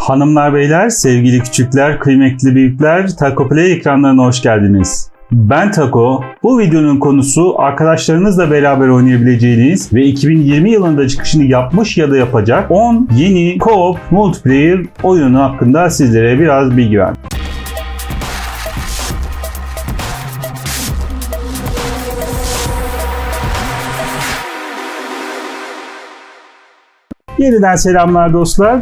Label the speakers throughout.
Speaker 1: Hanımlar beyler, sevgili küçükler, kıymetli büyükler, Taco Play ekranlarına hoş geldiniz. Ben Taco. Bu videonun konusu arkadaşlarınızla beraber oynayabileceğiniz ve 2020 yılında çıkışını yapmış ya da yapacak 10 yeni co-op multiplayer oyunu hakkında sizlere biraz bilgi ver. Yeniden selamlar dostlar.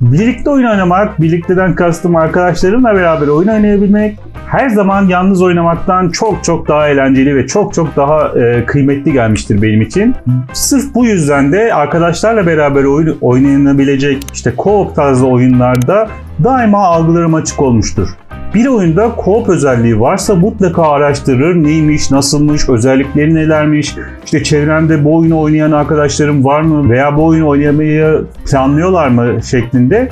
Speaker 1: Birlikte oyun oynamak, birlikteden kastım arkadaşlarımla beraber oyun oynayabilmek her zaman yalnız oynamaktan çok çok daha eğlenceli ve çok çok daha e, kıymetli gelmiştir benim için. Sırf bu yüzden de arkadaşlarla beraber oyun oynanabilecek işte co-op tarzı oyunlarda daima algılarım açık olmuştur. Bir oyunda co-op özelliği varsa mutlaka araştırır. Neymiş, nasılmış, özellikleri nelermiş. İşte çevremde bu oyunu oynayan arkadaşlarım var mı veya bu oyunu oynamayı planlıyorlar mı şeklinde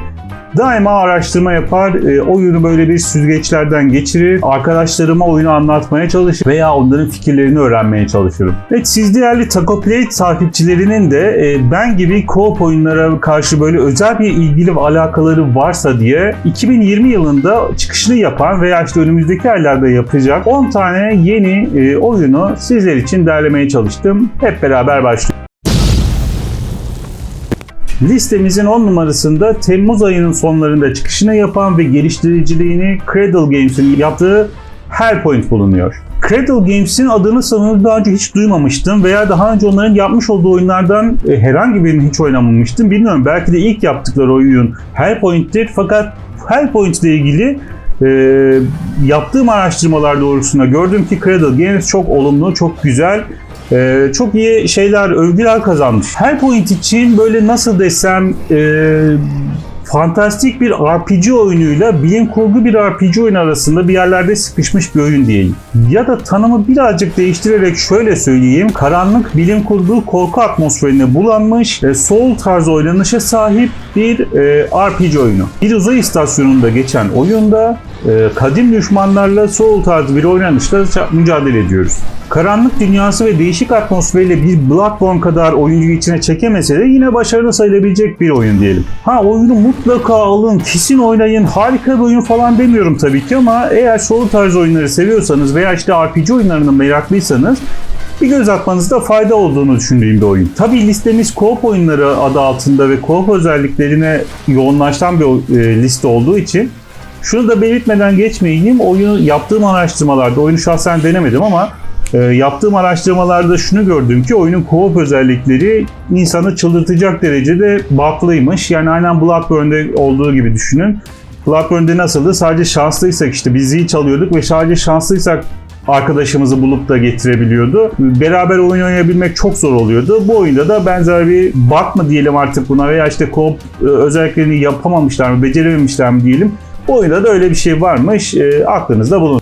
Speaker 1: daima araştırma yapar, e, oyunu böyle bir süzgeçlerden geçirir, arkadaşlarıma oyunu anlatmaya çalışır veya onların fikirlerini öğrenmeye çalışırım. Evet siz değerli Taco takipçilerinin de e, ben gibi co-op oyunlara karşı böyle özel bir ilgili ve alakaları varsa diye 2020 yılında çıkışını yapan veya işte önümüzdeki aylarda yapacak 10 tane yeni e, oyunu sizler için derlemeye çalıştım. Hep beraber başlıyoruz. Listemizin 10 numarasında Temmuz ayının sonlarında çıkışını yapan ve geliştiriciliğini Cradle Games'in yaptığı Hellpoint bulunuyor. Cradle Games'in adını sanırım daha önce hiç duymamıştım veya daha önce onların yapmış olduğu oyunlardan e, herhangi birini hiç oynamamıştım. Bilmiyorum belki de ilk yaptıkları oyun Hellpoint'tir fakat Hellpoint ile ilgili e, yaptığım araştırmalar doğrusunda gördüm ki Cradle Games çok olumlu, çok güzel ee, çok iyi şeyler, övgüler kazanmış. Hellpoint için böyle nasıl desem e, fantastik bir RPG oyunuyla bilim kurgu bir RPG oyunu arasında bir yerlerde sıkışmış bir oyun diyeyim. Ya da tanımı birazcık değiştirerek şöyle söyleyeyim. Karanlık bilim kurgu korku atmosferine bulanmış, e, soul tarzı oynanışa sahip bir e, RPG oyunu. Bir uzay istasyonunda geçen oyunda e, kadim düşmanlarla soul tarzı bir oynanışla mücadele ediyoruz. Karanlık dünyası ve değişik atmosferiyle bir Bloodborne kadar oyuncuyu içine çekemese de yine başarılı sayılabilecek bir oyun diyelim. Ha oyunu mutlaka alın, kesin oynayın, harika bir oyun falan demiyorum tabii ki ama eğer solo tarz oyunları seviyorsanız veya işte RPG oyunlarına meraklıysanız bir göz atmanızda fayda olduğunu düşündüğüm bir oyun. Tabii listemiz co-op oyunları adı altında ve co-op özelliklerine yoğunlaşan bir e, liste olduğu için şunu da belirtmeden geçmeyeyim. Oyunu yaptığım araştırmalarda, oyunu şahsen denemedim ama e, yaptığım araştırmalarda şunu gördüm ki oyunun co-op özellikleri insanı çıldırtacak derecede baklıymış. Yani aynen Bloodborne'de olduğu gibi düşünün. Bloodborne'de nasıldı? Sadece şanslıysak işte biz zil çalıyorduk ve sadece şanslıysak arkadaşımızı bulup da getirebiliyordu. Beraber oyun oynayabilmek çok zor oluyordu. Bu oyunda da benzer bir bug mı diyelim artık buna veya işte co-op e, özelliklerini yapamamışlar mı, becerememişler mi diyelim. Bu oyunda da öyle bir şey varmış. E, aklınızda bulun.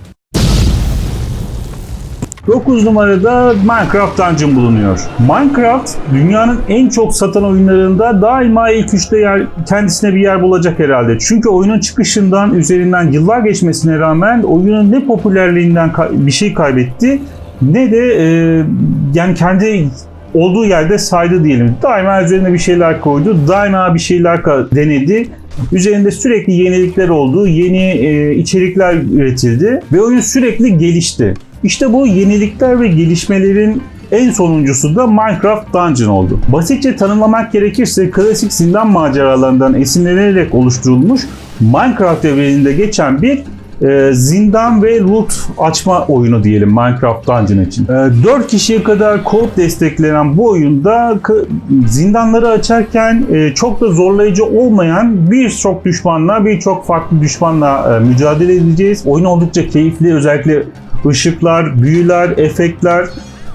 Speaker 1: 9 numarada Minecraft Dungeon bulunuyor. Minecraft dünyanın en çok satan oyunlarında daima ilk üçte yer, kendisine bir yer bulacak herhalde. Çünkü oyunun çıkışından üzerinden yıllar geçmesine rağmen oyunun ne popülerliğinden bir şey kaybetti ne de e, yani kendi olduğu yerde saydı diyelim. Daima üzerine bir şeyler koydu, daima bir şeyler denedi. Üzerinde sürekli yenilikler oldu, yeni e, içerikler üretildi ve oyun sürekli gelişti. İşte bu yenilikler ve gelişmelerin en sonuncusu da Minecraft Dungeon oldu. Basitçe tanımlamak gerekirse klasik zindan maceralarından esinlenerek oluşturulmuş Minecraft evreninde geçen bir e, zindan ve loot açma oyunu diyelim Minecraft Dungeon için. E, 4 kişiye kadar co-op desteklenen bu oyunda zindanları açarken e, çok da zorlayıcı olmayan birçok düşmanla, birçok farklı düşmanla e, mücadele edeceğiz. Oyun oldukça keyifli özellikle ışıklar, büyüler, efektler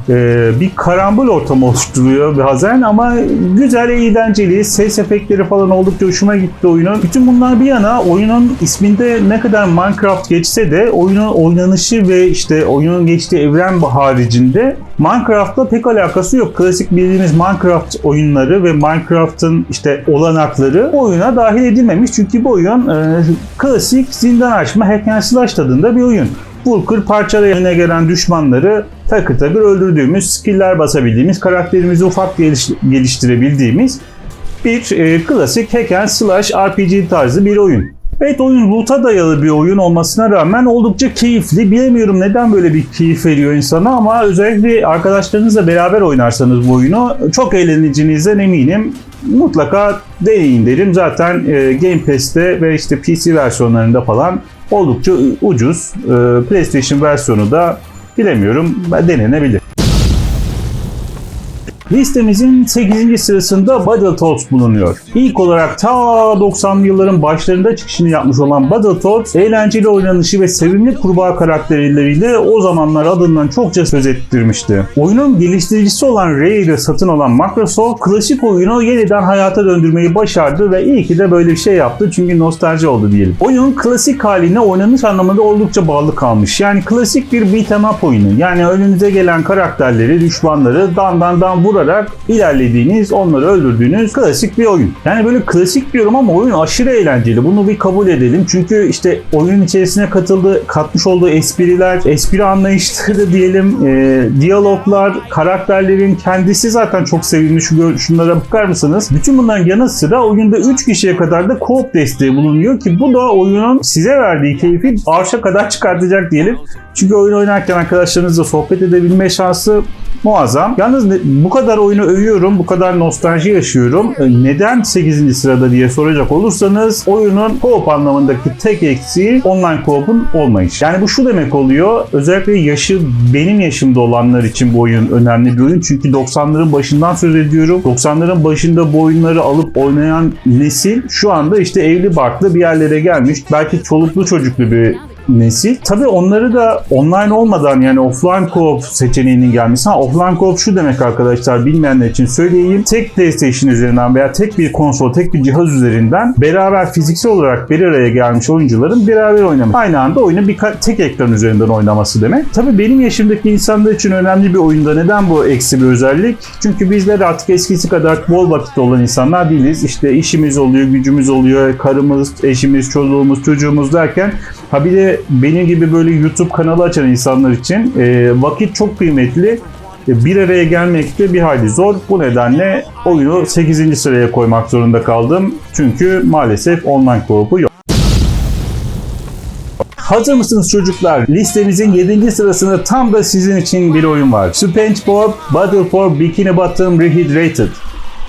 Speaker 1: e, bir karambol ortamı oluşturuyor bazen ama güzel, eğlenceli, ses efektleri falan oldukça hoşuma gitti oyunun. Bütün bunlar bir yana oyunun isminde ne kadar Minecraft geçse de oyunun oynanışı ve işte oyunun geçtiği evren haricinde Minecraft'la pek alakası yok. Klasik bildiğimiz Minecraft oyunları ve Minecraft'ın işte olanakları oyuna dahil edilmemiş. Çünkü bu oyun e, klasik zindan açma hack and slash tadında bir oyun. Vur kır parçala eline gelen düşmanları takır takır öldürdüğümüz, skill'ler basabildiğimiz, karakterimizi ufak geliş, geliştirebildiğimiz bir e, klasik hack and slash RPG tarzı bir oyun. Evet oyun loot'a dayalı bir oyun olmasına rağmen oldukça keyifli. Bilemiyorum neden böyle bir keyif veriyor insana ama özellikle arkadaşlarınızla beraber oynarsanız bu oyunu çok eğleneceğinizden eminim. Mutlaka deneyin derim. Zaten e, Game Pass'te ve işte PC versiyonlarında falan oldukça ucuz. E, PlayStation versiyonu da bilemiyorum denenebilir. Listemizin 8. sırasında Battletoads bulunuyor. İlk olarak ta 90'lı yılların başlarında çıkışını yapmış olan Battletoads, eğlenceli oynanışı ve sevimli kurbağa karakterleriyle o zamanlar adından çokça söz ettirmişti. Oyunun geliştiricisi olan Ray ile satın alan Microsoft, klasik oyunu yeniden hayata döndürmeyi başardı ve iyi ki de böyle bir şey yaptı çünkü nostalji oldu diyelim. Oyun klasik haline oynanış anlamında oldukça bağlı kalmış. Yani klasik bir beat'em up oyunu. Yani önünüze gelen karakterleri, düşmanları dan dan dan vurarak ilerlediğiniz, onları öldürdüğünüz klasik bir oyun. Yani böyle klasik diyorum ama oyun aşırı eğlenceli. Bunu bir kabul edelim. Çünkü işte oyunun içerisine katıldığı, katmış olduğu espriler, espri anlayışları diyelim, e, diyaloglar, karakterlerin kendisi zaten çok sevimli. Şu, şunlara bakar mısınız? Bütün bunların yanı sıra oyunda 3 kişiye kadar da co-op desteği bulunuyor ki bu da oyunun size verdiği keyfi arşa kadar çıkartacak diyelim. Çünkü oyun oynarken arkadaşlarınızla sohbet edebilme şansı muazzam. Yalnız bu kadar oyunu övüyorum, bu kadar nostalji yaşıyorum. E, Neden 8. sırada diye soracak olursanız oyunun co-op anlamındaki tek eksiği online co-op'un olmayışı. Yani bu şu demek oluyor. Özellikle yaşı benim yaşımda olanlar için bu oyun önemli bir oyun. Çünkü 90'ların başından söz ediyorum. 90'ların başında bu oyunları alıp oynayan nesil şu anda işte evli barklı bir yerlere gelmiş. Belki çoluklu çocuklu bir nesil. Tabii onları da online olmadan yani offline co-op seçeneğinin gelmesi. Ha, offline co-op şu demek arkadaşlar bilmeyenler için söyleyeyim. Tek PlayStation üzerinden veya tek bir konsol, tek bir cihaz üzerinden beraber fiziksel olarak bir araya gelmiş oyuncuların beraber oynaması. Aynı anda oyunu bir tek ekran üzerinden oynaması demek. Tabii benim yaşımdaki insanlar için önemli bir oyunda neden bu eksi bir özellik? Çünkü bizler artık eskisi kadar bol vakit olan insanlar değiliz. İşte işimiz oluyor, gücümüz oluyor, karımız, eşimiz, çoluğumuz, çocuğumuz derken Ha bir de benim gibi böyle YouTube kanalı açan insanlar için e, vakit çok kıymetli. E, bir araya gelmek de bir hayli zor. Bu nedenle oyunu 8. sıraya koymak zorunda kaldım. Çünkü maalesef online co-op'u yok. Hazır mısınız çocuklar? Listemizin 7. sırasında tam da sizin için bir oyun var. SpongeBob Battle for Bikini Bottom Rehydrated.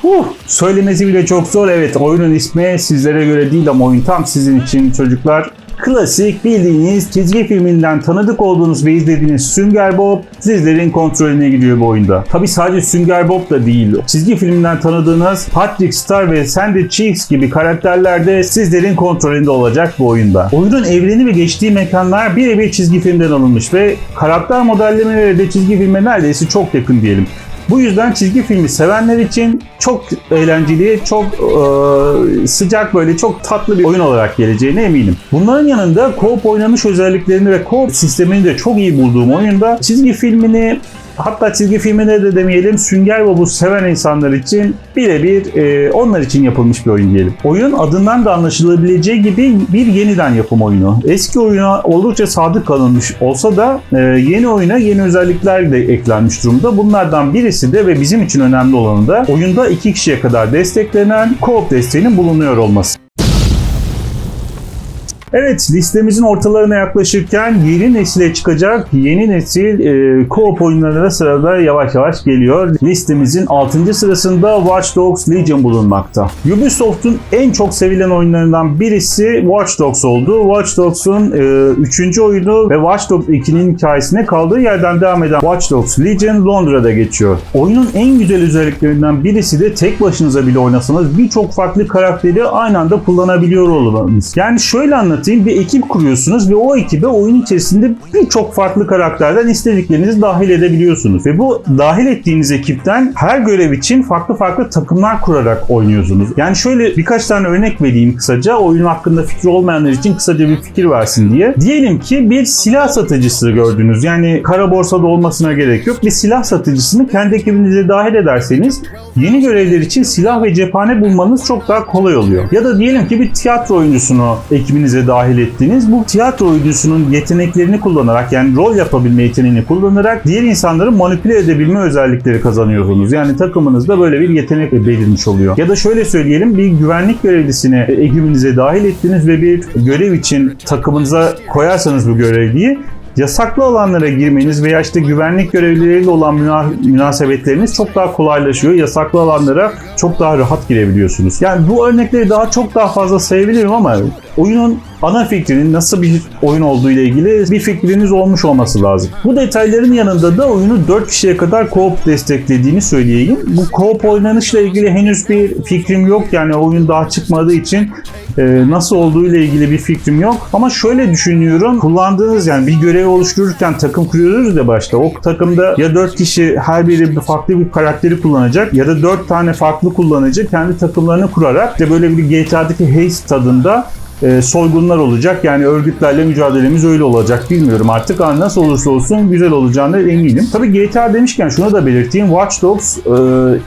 Speaker 1: Uh, söylemesi bile çok zor. Evet oyunun ismi sizlere göre değil ama oyun tam sizin için çocuklar. Klasik bildiğiniz çizgi filminden tanıdık olduğunuz ve izlediğiniz Sünger Bob sizlerin kontrolüne gidiyor bu oyunda. Tabi sadece Sünger Bob da değil. Çizgi filminden tanıdığınız Patrick Star ve Sandy Cheeks gibi karakterler de sizlerin kontrolünde olacak bu oyunda. Oyunun evreni ve geçtiği mekanlar birebir çizgi filmden alınmış ve karakter modellemeleri de çizgi filme neredeyse çok yakın diyelim. Bu yüzden çizgi filmi sevenler için çok eğlenceli, çok e, sıcak böyle çok tatlı bir oyun olarak geleceğine eminim. Bunların yanında co-op oynanış özelliklerini ve co-op sistemini de çok iyi bulduğum oyunda çizgi filmini hatta çizgi filmine de demeyelim Sünger Bob'u seven insanlar için birebir e, onlar için yapılmış bir oyun diyelim. Oyun adından da anlaşılabileceği gibi bir yeniden yapım oyunu. Eski oyuna oldukça sadık kalınmış olsa da e, yeni oyuna yeni özellikler de eklenmiş durumda. Bunlardan birisi de ve bizim için önemli olanı da oyunda iki kişiye kadar desteklenen co-op desteğinin bulunuyor olması. Evet listemizin ortalarına yaklaşırken yeni nesile çıkacak yeni nesil e, co-op oyunlarına sırada yavaş yavaş geliyor. Listemizin 6. sırasında Watch Dogs Legion bulunmakta. Ubisoft'un en çok sevilen oyunlarından birisi Watch Dogs oldu. Watch Dogs'un 3. E, oyunu ve Watch Dogs 2'nin hikayesine kaldığı yerden devam eden Watch Dogs Legion Londra'da geçiyor. Oyunun en güzel özelliklerinden birisi de tek başınıza bile oynasanız birçok farklı karakteri aynı anda kullanabiliyor olmanız. Yani şöyle anlatayım anlatayım. Bir ekip kuruyorsunuz ve o ekibe oyun içerisinde birçok farklı karakterden istediklerinizi dahil edebiliyorsunuz. Ve bu dahil ettiğiniz ekipten her görev için farklı farklı takımlar kurarak oynuyorsunuz. Yani şöyle birkaç tane örnek vereyim kısaca. Oyun hakkında fikri olmayanlar için kısaca bir fikir versin diye. Diyelim ki bir silah satıcısı gördünüz. Yani kara borsada olmasına gerek yok. Bir silah satıcısını kendi ekibinize dahil ederseniz yeni görevler için silah ve cephane bulmanız çok daha kolay oluyor. Ya da diyelim ki bir tiyatro oyuncusunu ekibinize dahil ettiğiniz bu tiyatro oyuncusunun yeteneklerini kullanarak yani rol yapabilme yeteneğini kullanarak diğer insanları manipüle edebilme özellikleri kazanıyorsunuz. Yani takımınızda böyle bir yetenek belirmiş oluyor. Ya da şöyle söyleyelim bir güvenlik görevlisini ekibinize dahil ettiniz ve bir görev için takımınıza koyarsanız bu görevliyi yasaklı alanlara girmeniz veya işte güvenlik görevlileriyle olan müna- münasebetleriniz çok daha kolaylaşıyor. Yasaklı alanlara çok daha rahat girebiliyorsunuz. Yani bu örnekleri daha çok daha fazla sayabilirim ama oyunun ana fikrinin nasıl bir oyun olduğu ile ilgili bir fikriniz olmuş olması lazım. Bu detayların yanında da oyunu 4 kişiye kadar co-op desteklediğini söyleyeyim. Bu co-op oynanışla ilgili henüz bir fikrim yok. Yani oyun daha çıkmadığı için e, nasıl olduğu ile ilgili bir fikrim yok. Ama şöyle düşünüyorum. Kullandığınız yani bir görev oluştururken takım kuruyoruz ya başta. O takımda ya 4 kişi her biri bir farklı bir karakteri kullanacak ya da 4 tane farklı kullanıcı kendi takımlarını kurarak işte böyle bir GTA'daki Haze tadında e, soygunlar olacak. Yani örgütlerle mücadelemiz öyle olacak. Bilmiyorum artık ama nasıl olursa olsun güzel olacağına eminim. Tabii GTA demişken şunu da belirteyim. Watch Dogs e,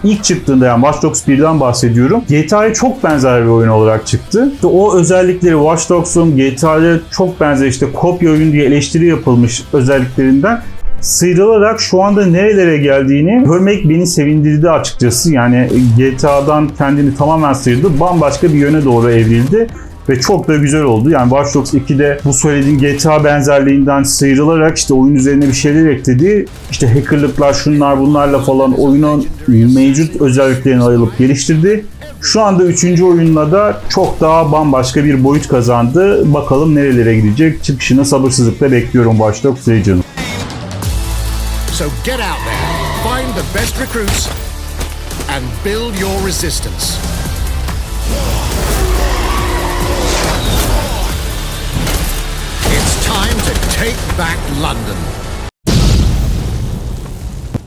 Speaker 1: ilk çıktığında yani Watch Dogs 1'den bahsediyorum. GTA'ya çok benzer bir oyun olarak çıktı. İşte o özellikleri Watch Dogs'un GTA'ya çok benzer işte kopya oyun diye eleştiri yapılmış özelliklerinden sıyrılarak şu anda nerelere geldiğini görmek beni sevindirdi açıkçası. Yani GTA'dan kendini tamamen sıyırdı. Bambaşka bir yöne doğru evrildi ve çok da güzel oldu. Yani Watch Dogs 2'de bu söylediğim GTA benzerliğinden sıyrılarak işte oyun üzerine bir şeyler ekledi. İşte hackerlıklar şunlar bunlarla falan oyunun mevcut özelliklerini alıp geliştirdi. Şu anda 3. oyunla da çok daha bambaşka bir boyut kazandı. Bakalım nerelere gidecek. Çıkışını sabırsızlıkla bekliyorum Watch Dogs Legion'ın.
Speaker 2: So get out there, find the best recruits, and build your resistance. Take back London.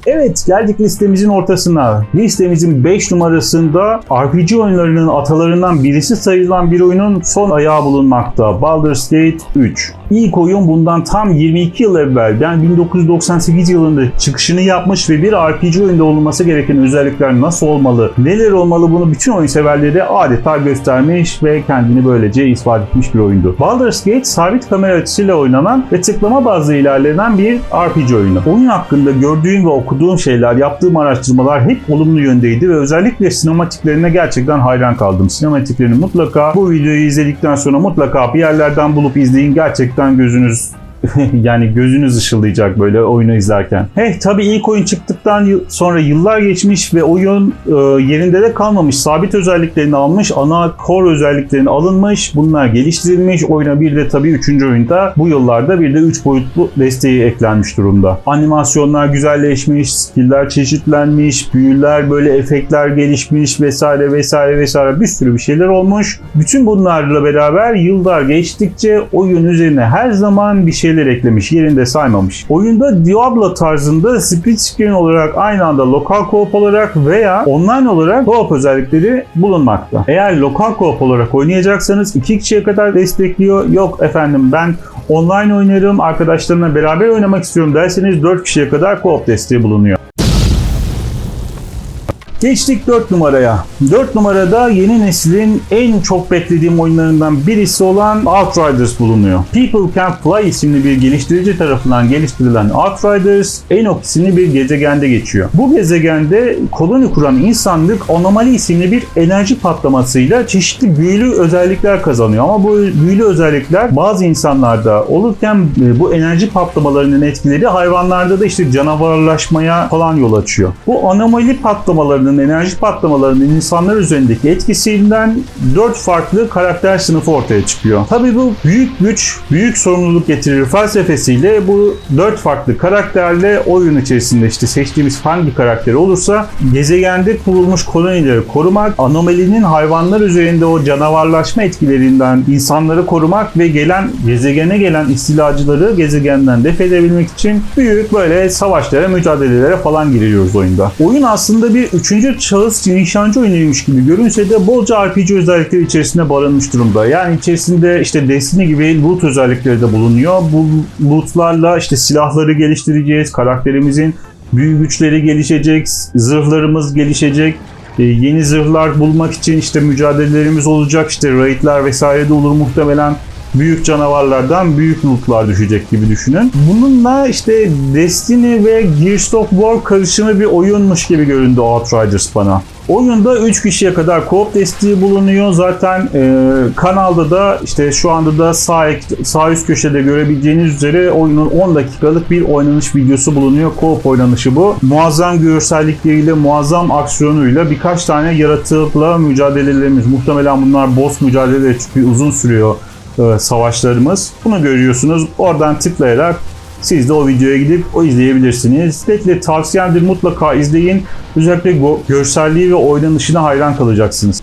Speaker 1: Evet geldik listemizin ortasına. Listemizin 5 numarasında RPG oyunlarının atalarından birisi sayılan bir oyunun son ayağı bulunmakta. Baldur's Gate 3. İlk oyun bundan tam 22 yıl evvel yani 1998 yılında çıkışını yapmış ve bir RPG oyunda olması gereken özellikler nasıl olmalı, neler olmalı bunu bütün oyun severlere adeta göstermiş ve kendini böylece ispat etmiş bir oyundu. Baldur's Gate sabit kamera açısıyla oynanan ve tıklama bazlı ilerlenen bir RPG oyunu. Oyun hakkında gördüğüm ve okuduğum şeyler, yaptığım araştırmalar hep olumlu yöndeydi ve özellikle sinematiklerine gerçekten hayran kaldım. Sinematiklerini mutlaka bu videoyu izledikten sonra mutlaka bir yerlerden bulup izleyin. Gerçekten gözünüz yani gözünüz ışıldayacak böyle oyunu izlerken. Hey tabii ilk oyun çıktıktan yıl- sonra yıllar geçmiş ve oyun e, yerinde de kalmamış. Sabit özelliklerini almış, ana core özelliklerini alınmış, bunlar geliştirilmiş. Oyuna bir de tabii 3. oyunda bu yıllarda bir de 3 boyutlu desteği eklenmiş durumda. Animasyonlar güzelleşmiş, skill'ler çeşitlenmiş, büyüler böyle efektler gelişmiş vesaire vesaire vesaire bir sürü bir şeyler olmuş. Bütün bunlarla beraber yıllar geçtikçe oyun üzerine her zaman bir şeyler eklemiş, yerinde saymamış. Oyunda Diablo tarzında split screen olarak aynı anda lokal co-op olarak veya online olarak co-op özellikleri bulunmakta. Eğer lokal co-op olarak oynayacaksanız iki kişiye kadar destekliyor. Yok efendim ben online oynarım, arkadaşlarımla beraber oynamak istiyorum derseniz 4 kişiye kadar co-op desteği bulunuyor. Geçtik 4 numaraya. 4 numarada yeni neslin en çok beklediğim oyunlarından birisi olan Outriders bulunuyor. People Can Fly isimli bir geliştirici tarafından geliştirilen Outriders, Enoch isimli bir gezegende geçiyor. Bu gezegende koloni kuran insanlık anomali isimli bir enerji patlamasıyla çeşitli büyülü özellikler kazanıyor. Ama bu büyülü özellikler bazı insanlarda olurken e, bu enerji patlamalarının etkileri hayvanlarda da işte canavarlaşmaya falan yol açıyor. Bu anomali patlamalarının, enerji patlamalarının insanlar üzerindeki etkisinden 4 farklı karakter sınıfı ortaya çıkıyor. Tabii bu büyük güç, büyük sorumluluk getirir felsefesiyle bu 4 farklı karakterle oyun içerisinde işte seçtiğimiz hangi karakter olursa gezegende kurulmuş kolonileri korumak, anomalinin hayvanlar üzerinde o canavarlaşma etkilerinden insanları korumak ve gelen gezegene gelen istilacıları gezegenden def edebilmek için büyük böyle savaşlara, mücadelelere falan giriyoruz oyunda. Oyun aslında bir üçüncü şahıs nişancı oyunuymuş gibi görünse de bolca RPG özellikleri içerisinde barınmış durumda. Yani içerisinde işte Destiny gibi loot özellikleri de bulunuyor. Bu lootlarla işte silahları geliştireceğiz, karakterimizin büyü güçleri gelişecek, zırhlarımız gelişecek. E, yeni zırhlar bulmak için işte mücadelelerimiz olacak. İşte raidler vesaire de olur muhtemelen. Büyük canavarlardan büyük lootlar düşecek gibi düşünün. Bununla işte Destiny ve Gears of War karışımı bir oyunmuş gibi göründü Outriders bana. Oyunda 3 kişiye kadar co-op desteği bulunuyor. Zaten e, kanalda da işte şu anda da sağ, sağ üst köşede görebileceğiniz üzere oyunun 10 dakikalık bir oynanış videosu bulunuyor. Co-op oynanışı bu. Muazzam görsellikleriyle, muazzam aksiyonuyla birkaç tane yaratıkla mücadelelerimiz. Muhtemelen bunlar boss mücadeleleri çünkü uzun sürüyor savaşlarımız. Bunu görüyorsunuz. Oradan tıklayarak siz de o videoya gidip o izleyebilirsiniz. Sürekli tavsiyemdir mutlaka izleyin. Özellikle go- görselliği ve oynanışına hayran kalacaksınız.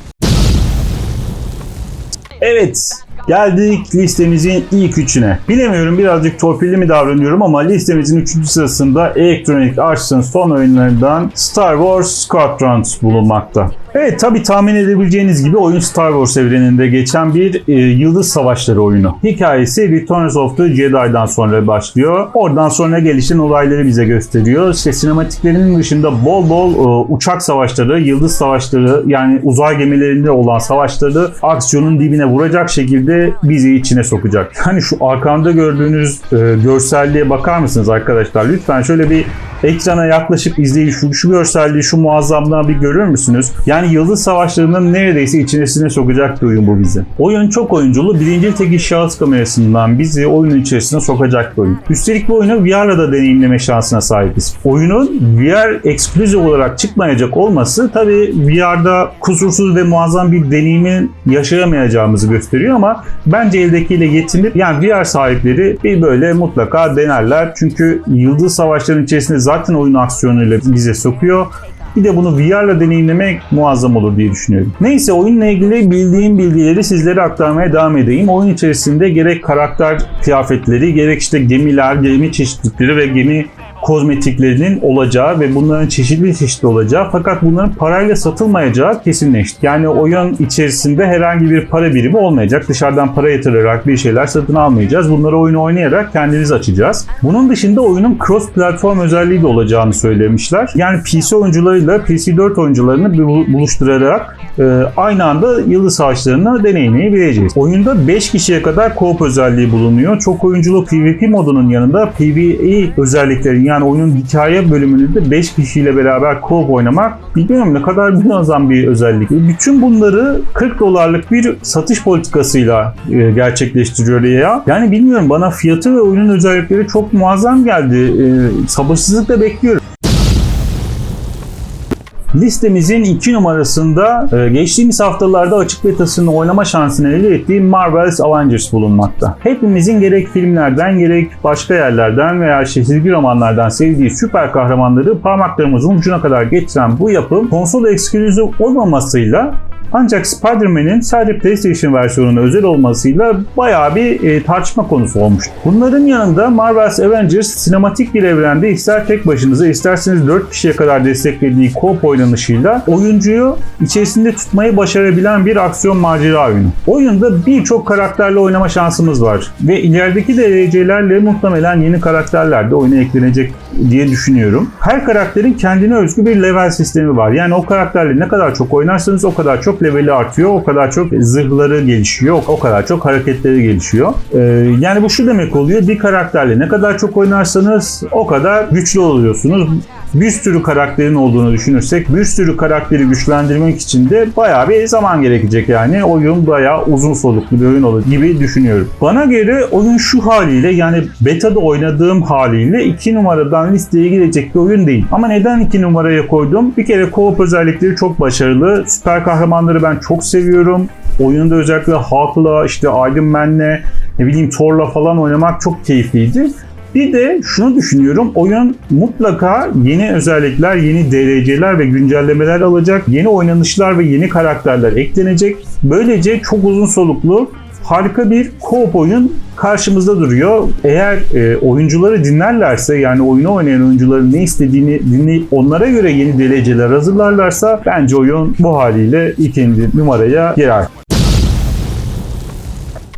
Speaker 1: Evet. Geldik listemizin ilk üçüne. Bilemiyorum birazcık torpilli mi davranıyorum ama listemizin üçüncü sırasında Electronic Arts'ın son oyunlarından Star Wars Squadrons bulunmakta. Evet tabi tahmin edebileceğiniz gibi oyun Star Wars evreninde geçen bir e, Yıldız Savaşları oyunu. Hikayesi Returns of the Jedi'dan sonra başlıyor. Oradan sonra gelişen olayları bize gösteriyor. İşte sinematiklerinin dışında bol bol e, uçak savaşları, yıldız savaşları yani uzay gemilerinde olan savaşları aksiyonun dibine vuracak şekilde bizi içine sokacak. Yani şu arkamda gördüğünüz e, görselliğe bakar mısınız arkadaşlar? Lütfen şöyle bir ekrana yaklaşıp izleyin. Şu, şu görselliği, şu muazzamlığı bir görür müsünüz? Yani Yıldız Savaşları'nın neredeyse içerisine sokacak bir oyun bu bizi. Oyun çok oyunculu. Birinci tekil şahıs kamerasından bizi oyunun içerisine sokacak bir oyun. Üstelik bu oyunu VR'la da deneyimleme şansına sahibiz. Oyunun VR ekskluzif olarak çıkmayacak olması tabii VR'da kusursuz ve muazzam bir deneyimi yaşayamayacağımızı gösteriyor ama bence eldekiyle yetinip yani VR sahipleri bir böyle mutlaka denerler. Çünkü Yıldız Savaşları'nın içerisinde zaten oyun aksiyonuyla bize sokuyor. Bir de bunu VR'la deneyimlemek muazzam olur diye düşünüyorum. Neyse oyunla ilgili bildiğim bilgileri sizlere aktarmaya devam edeyim. Oyun içerisinde gerek karakter kıyafetleri, gerek işte gemiler, gemi çeşitlilikleri ve gemi kozmetiklerinin olacağı ve bunların çeşitli çeşitli olacağı fakat bunların parayla satılmayacağı kesinleşti. Yani oyun içerisinde herhangi bir para birimi olmayacak. Dışarıdan para yatırarak bir şeyler satın almayacağız. Bunları oyunu oynayarak kendimiz açacağız. Bunun dışında oyunun cross platform özelliği de olacağını söylemişler. Yani PC oyuncularıyla PC4 oyuncularını buluşturarak e, aynı anda Yıldız Savaşları'nı deneyimleyebileceğiz. Oyunda 5 kişiye kadar co-op özelliği bulunuyor. Çok oyunculu PvP modunun yanında PvE özellikleri yani oyunun hikaye bölümünde 5 kişiyle beraber co-op oynamak bilmiyorum ne kadar muazzam bir özellik. Bütün bunları 40 dolarlık bir satış politikasıyla e, gerçekleştiriyor EA. Yani bilmiyorum bana fiyatı ve oyunun özellikleri çok muazzam geldi. E, sabırsızlıkla bekliyorum. Listemizin iki numarasında e, geçtiğimiz haftalarda açık betasını oynama şansını elde ettiği Marvel's Avengers bulunmakta. Hepimizin gerek filmlerden gerek başka yerlerden veya çizgi romanlardan sevdiği süper kahramanları parmaklarımızın ucuna kadar getiren bu yapım konsol ekskluzif olmamasıyla ancak Spider-Man'in sadece PlayStation versiyonuna özel olmasıyla bayağı bir e, tartışma konusu olmuştu. Bunların yanında Marvel's Avengers sinematik bir evrende ister tek başınıza isterseniz 4 kişiye kadar desteklediği co-op oynanışıyla oyuncuyu içerisinde tutmayı başarabilen bir aksiyon macera oyunu. Oyunda birçok karakterle oynama şansımız var ve ilerideki derecelerle muhtemelen yeni karakterler de oyuna eklenecek diye düşünüyorum. Her karakterin kendine özgü bir level sistemi var. Yani o karakterle ne kadar çok oynarsanız o kadar çok leveli artıyor, o kadar çok zırhları gelişiyor, o kadar çok hareketleri gelişiyor. Ee, yani bu şu demek oluyor, bir karakterle ne kadar çok oynarsanız o kadar güçlü oluyorsunuz. Bir sürü karakterin olduğunu düşünürsek bir sürü karakteri güçlendirmek için de bayağı bir zaman gerekecek yani. Oyun bayağı uzun soluklu bir oyun olur gibi düşünüyorum. Bana göre oyun şu haliyle yani beta'da oynadığım haliyle 2 numaradan listeye girecek bir oyun değil. Ama neden 2 numaraya koydum? Bir kere co-op özellikleri çok başarılı. Süper kahramanları ben çok seviyorum. Oyunda özellikle Hulk'la, işte Iron Man'le, ne bileyim Thor'la falan oynamak çok keyifliydi. Bir de şunu düşünüyorum. Oyun mutlaka yeni özellikler, yeni DLC'ler ve güncellemeler alacak. Yeni oynanışlar ve yeni karakterler eklenecek. Böylece çok uzun soluklu harika bir co-op oyun karşımızda duruyor. Eğer e, oyuncuları dinlerlerse yani oyunu oynayan oyuncuların ne istediğini dinleyip onlara göre yeni DLC'ler hazırlarlarsa bence oyun bu haliyle ikinci numaraya girer.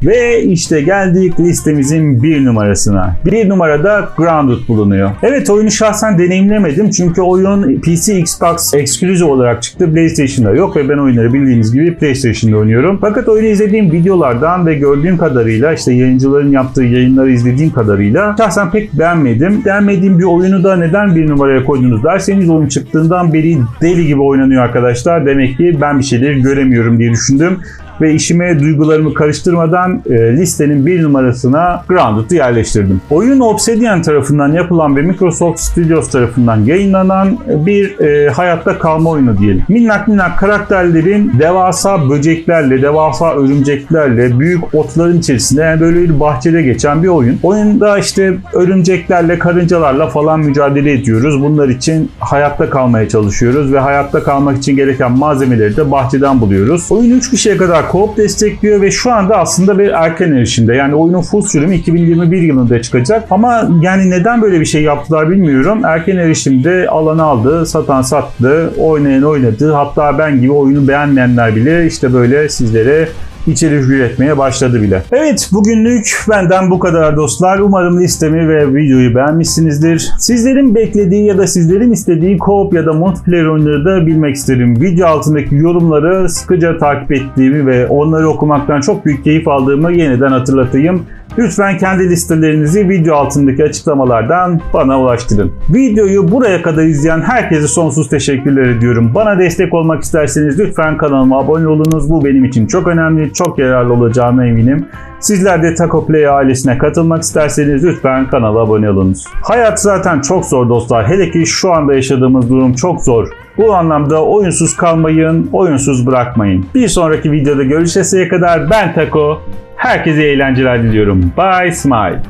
Speaker 1: Ve işte geldik listemizin bir numarasına. Bir numarada Grounded bulunuyor. Evet oyunu şahsen deneyimlemedim çünkü oyun PC Xbox Exclusive olarak çıktı. PlayStation'da yok ve ben oyunları bildiğiniz gibi PlayStation'da oynuyorum. Fakat oyunu izlediğim videolardan ve gördüğüm kadarıyla işte yayıncıların yaptığı yayınları izlediğim kadarıyla şahsen pek beğenmedim. Beğenmediğim bir oyunu da neden bir numaraya koydunuz derseniz oyun çıktığından beri deli gibi oynanıyor arkadaşlar. Demek ki ben bir şeyleri göremiyorum diye düşündüm ve işime duygularımı karıştırmadan e, listenin bir numarasına Grounded'ı yerleştirdim. Oyun Obsidian tarafından yapılan ve Microsoft Studios tarafından yayınlanan bir e, hayatta kalma oyunu diyelim. Minnak minnak karakterlerin devasa böceklerle, devasa örümceklerle, büyük otların içerisinde yani böyle bir bahçede geçen bir oyun. Oyunda işte örümceklerle, karıncalarla falan mücadele ediyoruz. Bunlar için hayatta kalmaya çalışıyoruz ve hayatta kalmak için gereken malzemeleri de bahçeden buluyoruz. Oyun 3 kişiye kadar co-op destekliyor ve şu anda aslında bir erken erişimde. Yani oyunun full sürümü 2021 yılında çıkacak. Ama yani neden böyle bir şey yaptılar bilmiyorum. Erken erişimde alanı aldı, satan sattı, oynayan oynadı. Hatta ben gibi oyunu beğenmeyenler bile işte böyle sizlere içerik üretmeye başladı bile. Evet bugünlük benden bu kadar dostlar. Umarım listemi ve videoyu beğenmişsinizdir. Sizlerin beklediği ya da sizlerin istediği co-op ya da multiplayer oyunları da bilmek isterim. Video altındaki yorumları sıkıca takip ettiğimi ve onları okumaktan çok büyük keyif aldığımı yeniden hatırlatayım. Lütfen kendi listelerinizi video altındaki açıklamalardan bana ulaştırın. Videoyu buraya kadar izleyen herkese sonsuz teşekkürler ediyorum. Bana destek olmak isterseniz lütfen kanalıma abone olunuz. Bu benim için çok önemli, çok yararlı olacağına eminim. Sizler de Taco Play ailesine katılmak isterseniz lütfen kanala abone olunuz. Hayat zaten çok zor dostlar. Hele ki şu anda yaşadığımız durum çok zor. Bu anlamda oyunsuz kalmayın, oyunsuz bırakmayın. Bir sonraki videoda görüşesiye kadar ben Taco. Herkese eğlenceler diliyorum. Bye smile.